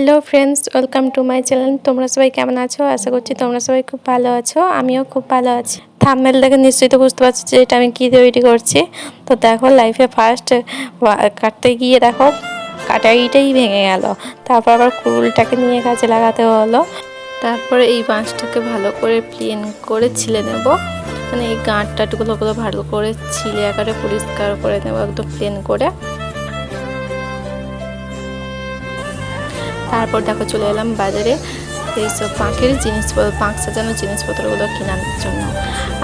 Hello friends welcome to my channel তোমরা সবাই কেমন আছো? আশা করছি তোমরা সবাই খুব ভালো আছো। আমিও খুব ভালো আছি। থাম্বনেল দেখে নিশ্চয়ই তো বুঝতে পারছ যে এটা আমি কী তৈরি করছি। তো দেখো লাইফে ফার্স্ট কাটতে গিয়ে দেখো কাটারিটাই ভেঙে গেল। তারপর আবার কুরুলটাকে নিয়ে কাজে লাগাতে হলো। তারপরে এই বাঁশটাকে ভালো করে প্লেন করে ছিলে নেব। মানে এই গাঁট টাটগুলো ভালো করে ছিলে আকারে পরিষ্কার করে নেব একদম প্লেন করে। তারপর দেখো চলে এলাম বাজারে। এইসব পাঁকের জিনিসপত্র, পাঁক সাজানোর জিনিসপত্রগুলো কেনার জন্য।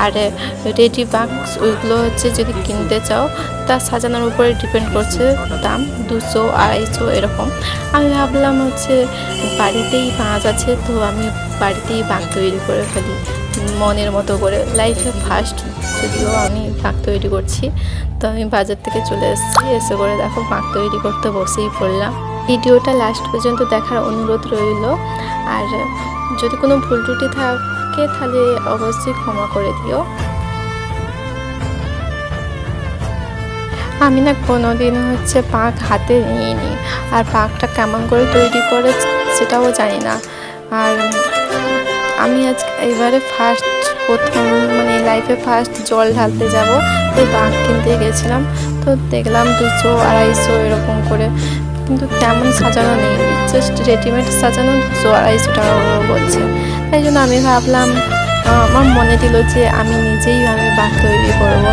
আর রেডি বাক্স ওইগুলো হচ্ছে যদি কিনতে চাও, তা সাজানোর উপরে ডিপেন্ড করছে দাম, দুশো, আড়াইশো, এরকম। আমি ভাবলাম হচ্ছে বাড়িতেই পাঁচ আছে, তো আমি বাড়িতেই বাঁক তৈরি করে ফেলি, মনের মতো করে। লাইফে ফার্স্ট যদিও আমি বাঁক তৈরি করছি, তো আমি বাজার থেকে চলে এসেছি, এসে করে দেখো বাঁক তৈরি করতে বসেই পড়লাম। ভিডিওটা লাস্ট পর্যন্ত দেখার অনুরোধ রইল। আর যদি কোনো ভুল ত্রুটি থাকে, তাহলে অবশ্যই ক্ষমা করে দিও। আমি না কোনোদিন হচ্ছে পাক হাতে নিইনি। আর পাকটা কেমন করে তৈরি করে সেটাও জানি না। আর আমি আজ এবারে ফার্স্ট প্রথম মানে লাইফে ফার্স্ট জল ঢালতে যাব। তো পাক কিনতে গেছিলাম। তো দেখলাম দুশো, আড়াইশো এরকম করে। কিন্তু তেমন সাজানো নেই। জাস্ট রেডিমেড সাজানো দুশো আড়াইশো টাকা করে বলছে। তাই জন্য আমি ভাবলাম আমার মনে দিল যে আমি নিজেই আমি বাঘ তৈরি করব।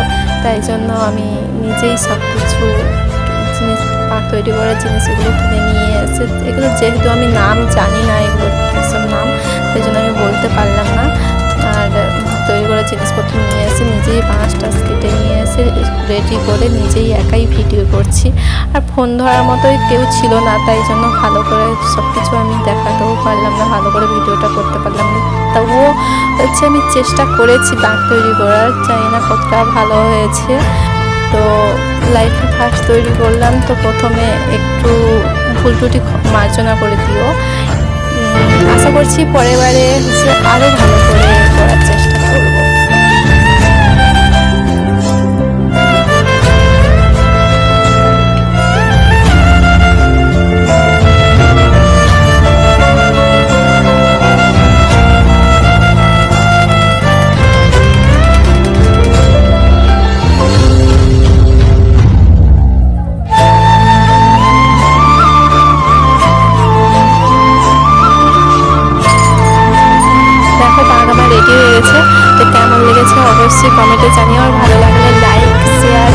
তাই জন্য আমি নিজেই সব কিছু জিনিস, বাঘ তৈরি করার জিনিসগুলো কিনে নিয়ে এসে, এগুলো যেহেতু আমি নাম জানি না এগুলো রেডি করে নিজেই একাই ভিডিও করছি। আর ফোন ধরার মতোই কেউ ছিল না, তাই জন্য ভালো করে সব কিছু আমি দেখাতেও পারলাম না, ভালো করে ভিডিওটা করতে পারলাম না। তবুও হচ্ছে আমি চেষ্টা করেছি বাঁক তৈরি করার, জানি না কতটা ভালো হয়েছে। তো লাইফে ফার্স্ট তৈরি করলাম, তো প্রথমে একটু ভুল টুটি মার্জনা করে দিও। আশা করছি পরের বারে হচ্ছে আরও ভালো করে করার চেষ্টা লেগেছে অবশ্যই কমেন্টে জানিয়ে আমার ভালো লাগলে লাইক শেয়ার